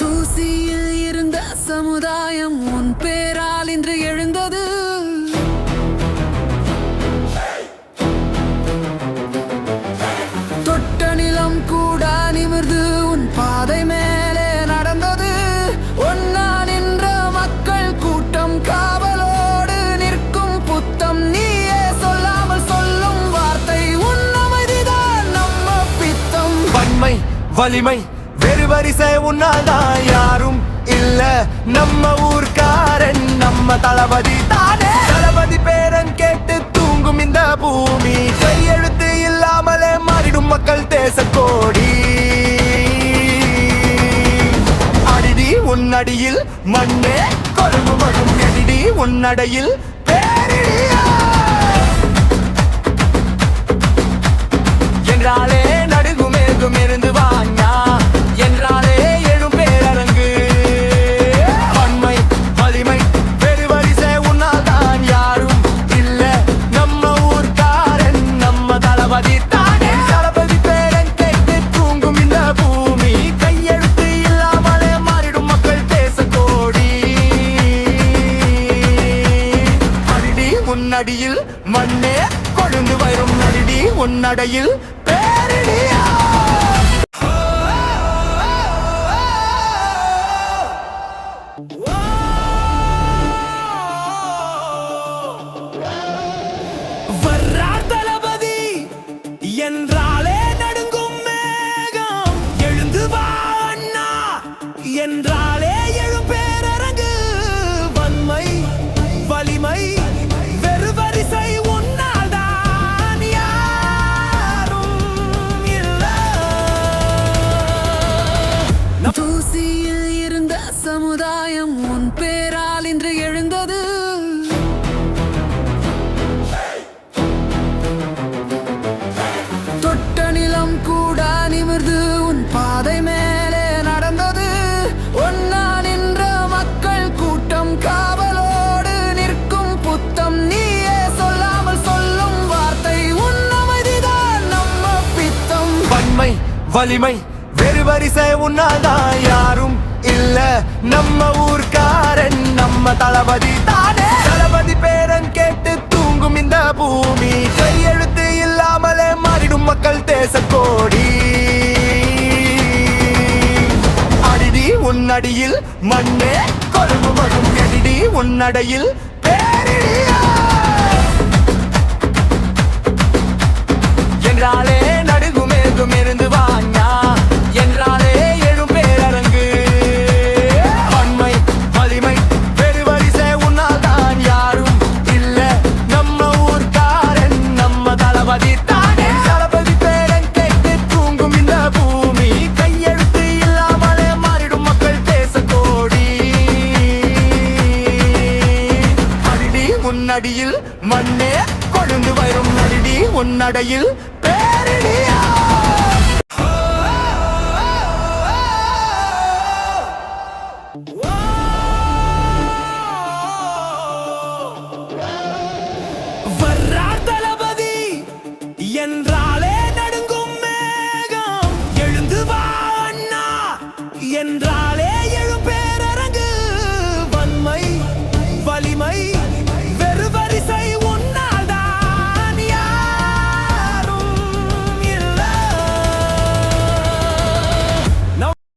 தூசியில் இருந்த சமுதாயம் உன் பேரால் இன்று எழுந்தது. தொட்ட நிலம் கூட நிமிர்ந்து உன் பாதை மேலே நடந்தது. ஒன்னா நின்ற மக்கள் கூட்டம் காவலோடு நிற்கும் புத்தம் நீயே சொல்லாமல் சொல்லும் வார்த்தை உன் அமைதிதான் நம்ம பித்தம். வன்மை வலிமை வெறு வரிசை நம்ம ஊர்க்காரன் நம்ம தளபதி தானே? தளபதி பேரன் கேட்டு தூங்கும் இந்த பூமி. கையெழுத்து இல்லாமலே மாறிடும் மக்கள் தேச கோடி அடிடி உன்னடியில் மண்ணே கொழும்பு மகும் எடிடி உன்னடையில் பேரிடி. அடியில் மண்ணே கொழுந்து வரும் நடிடி உன்னடையில் பேரிடியா. என்றாலே நடுங்கும் மேகம். எழுந்து வா அண்ணா என்றாலே தூசியில் இருந்த சமுதாயம் உன் பேரால் இன்று எழுந்தது. தொட்ட நிலம் கூட நிமிர்ந்து உன் பாதை மேலே நடந்தது. ஒன்னா நின்ற மக்கள் கூட்டம் காவலோடு நிற்கும் புத்தம் நீயே சொல்லாமல் சொல்லும் வார்த்தை உன் அமைதிதான் நம்ம பித்தம். வன்மை வலிமை வெறு வரிசை உன்னால்தான் யாரும் இல்ல. நம்ம ஊர்க்காரன் நம்ம தளபதி தானே. தளபதி பேரன் கேட்டு தூங்கும் இந்த பூமி. கையெழுத்து இல்லாமலே மாறிடும் மக்கள் தேச கோடி அடிடி உன்னடியில் மண்ணே கொழும்பு மகும் எடிடி உன்னடையில் பேரிடியா? அடிடி மண்ணே கொழுந்து வரும் நடிடி உன்னடையில் பேரிடியா. என்றாலே நடுங்கும் மேகம். எழுந்து வா அண்ணா. என்றாலே